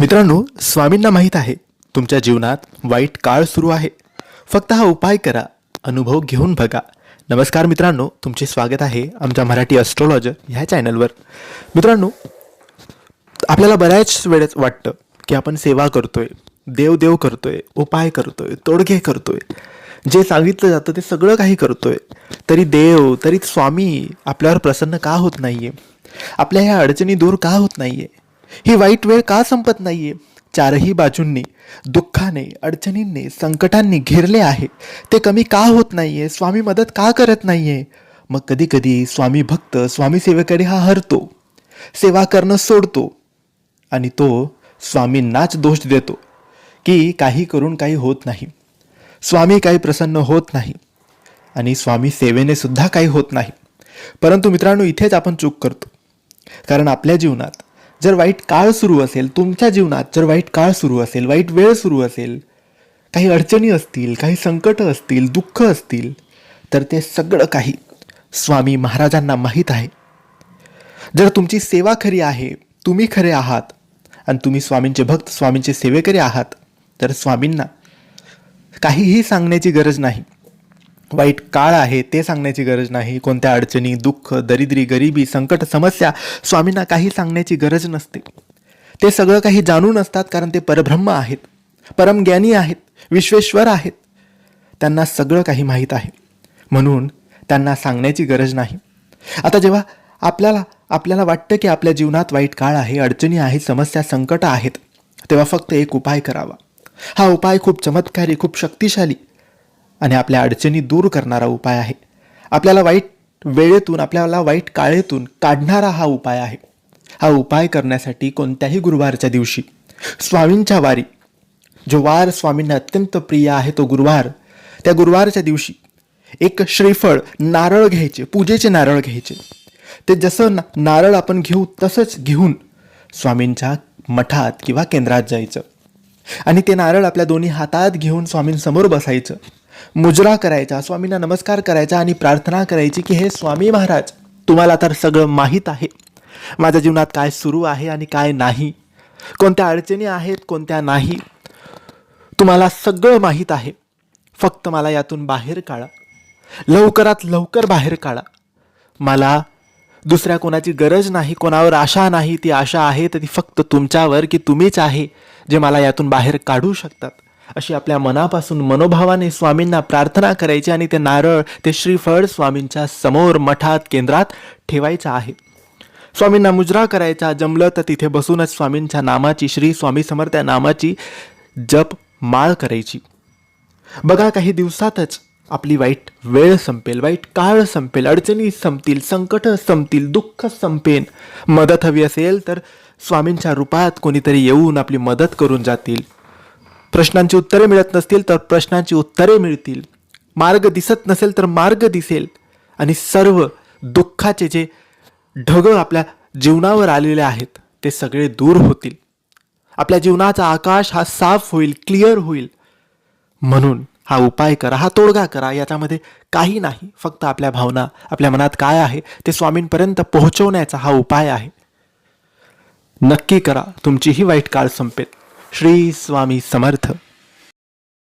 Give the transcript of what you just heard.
मित्रांनो स्वामींना माहीत आहे तुमच्या जीवनात वाईट काळ सुरू आहे. फक्त हा उपाय करा अनुभव घेऊन बघा. नमस्कार मित्रांनो तुमचे स्वागत आहे आमच्या मराठी ॲस्ट्रॉलॉजर ह्या चॅनलवर मित्रांनो आपल्याला बऱ्याच वेळेस वाटतं की आपण सेवा करतोय देव देव करतोय उपाय करतोय तोडगे करतोय. जे सांगितलं जातं ते सगळं काही करतोय. तरी देव तरी स्वामी आपल्यावर प्रसन्न का होत नाही आहे आपल्या ह्या अडचणी दूर का होत नाही आहे ही वाईट वेळ का संपत नाहीये? चारही बाजूंनी दुःखाने अडचणींनी संकटांनी घेरले आहे. ते कमी का होत नाहीये? स्वामी मदत का करत नाहीये? मग कधी कधी स्वामी भक्त स्वामी सेवेकडे हा हरतो. सेवा करणं सोडतो. आणि तो स्वामींनाच दोष देतो की काही करून काही होत नाही. स्वामी काही प्रसन्न होत नाही. आणि स्वामी सेवेने सुद्धा काही होत नाही. परंतु मित्रांनो इथेच आपण चूक करतो. कारण आपल्या जीवनात जर वाईट काळ सुरू असेल तुमच्या जीवनात जर वाईट काळ सुरू असेल वाईट वेळ सुरू असेल काही अडचणी असतील काही संकटं असतील दुःख असतील तर ते सगळं काही स्वामी महाराजांना माहीत आहे. जर तुमची सेवा खरी आहे तुम्ही खरे आहात आणि तुम्ही स्वामींचे भक्त स्वामींचे सेवेकरी आहात तर स्वामींना काहीही सांगण्याची गरज नाही. वाईट काळ आहे ते सांगण्याची गरज नाही. कोणत्या अडचणी दुःख दरिद्री गरिबी संकट समस्या स्वामींना काही सांगण्याची गरज नसते. ते सगळं काही जाणून असतात कारण ते परब्रह्म आहेत. परमज्ञानी आहेत. विश्वेश्वर आहेत. त्यांना सगळं काही माहीत आहे. म्हणून त्यांना सांगण्याची गरज नाही. आता जेव्हा आपल्याला आपल्याला वाटतं की आपल्या जीवनात वाईट काळ आहे अडचणी आहेत समस्या संकट आहेत तेव्हा फक्त एक उपाय करावा. हा उपाय खूप चमत्कारी खूप शक्तिशाली आणि आपल्या अडचणी दूर करणारा उपाय आहे. आपल्याला वाईट वेळेतून आपल्याला वाईट काळेतून काढणारा हा उपाय आहे. हा उपाय करण्यासाठी कोणत्याही गुरुवारच्या दिवशी स्वामींच्या वारी जो वार स्वामींना अत्यंत प्रिय आहे तो गुरुवार त्या गुरुवारच्या दिवशी एक श्रीफळ नारळ घ्यायचे पूजेचे नारळ घ्यायचे. ते जसं ना नारळ आपण घेऊ तसंच घेऊन स्वामींच्या मठात किंवा केंद्रात जायचं. आणि ते नारळ आपल्या दोन्ही हातात घेऊन स्वामींसमोर बसायचं. मुजरा करायचा स्वामींना नमस्कार करायचा आणि प्रार्थना करायची की हे स्वामी महाराज तुम्हाला तर सगळं माहीत आहे. माझ्या जीवनात काय सुरू आहे आणि काय नाही? कोणत्या अडचणी आहेत कोणत्या नाही? तुम्हाला सगळं माहीत आहे. फक्त मला यातून बाहेर काढा. लवकरात लवकर बाहेर काढा. मला दुसऱ्या कोणाची गरज नाही कोणावर आशा नाही ती आशा आहे तर ती फक्त तुमच्यावर की तुम्हीच आहे जे मला यातून बाहेर काढू शकतात. अशी आपल्या मनापासून मनोभावाने स्वामींना प्रार्थना करायची आणि ते नारळ ते श्रीफळ स्वामींच्या समोर मठात केंद्रात ठेवायचं आहे. स्वामींना मुजरा करायचा जमलं तर तिथे बसूनच स्वामींच्या नामाची श्री स्वामी समर्थ नामाची जप माळ करायची. बघा काही दिवसातच आपली वाईट वेळ संपेल वाईट काळ संपेल अडचणी संपतील संकट संपतील दुःख संपेन. मदत हवी असेल तर स्वामींच्या रूपात कोणीतरी येऊन आपली मदत करून जातील. प्रश्नांची उत्तरे मिळत नसतील तर प्रश्नांची उत्तरे मिळतील. मार्ग दिसत नसेल तर मार्ग दिसेल. आणि सर्व दुःखाचे जे ढग आपल्या जीवनावर आलेले आहेत ते सगळे दूर होतील. आपल्या जीवनाचा आकाश हा साफ होईल क्लिअर होईल. म्हणून हा उपाय करा हा तोडगा करा. याच्यामध्ये काही नाही. फक्त आपल्या भावना आपल्या मनात काय आहे ते स्वामींपर्यंत पोहोचवण्याचा हा उपाय आहे. नक्की करा. तुमचीही वाईट काळ संपेल. श्री स्वामी समर्थ.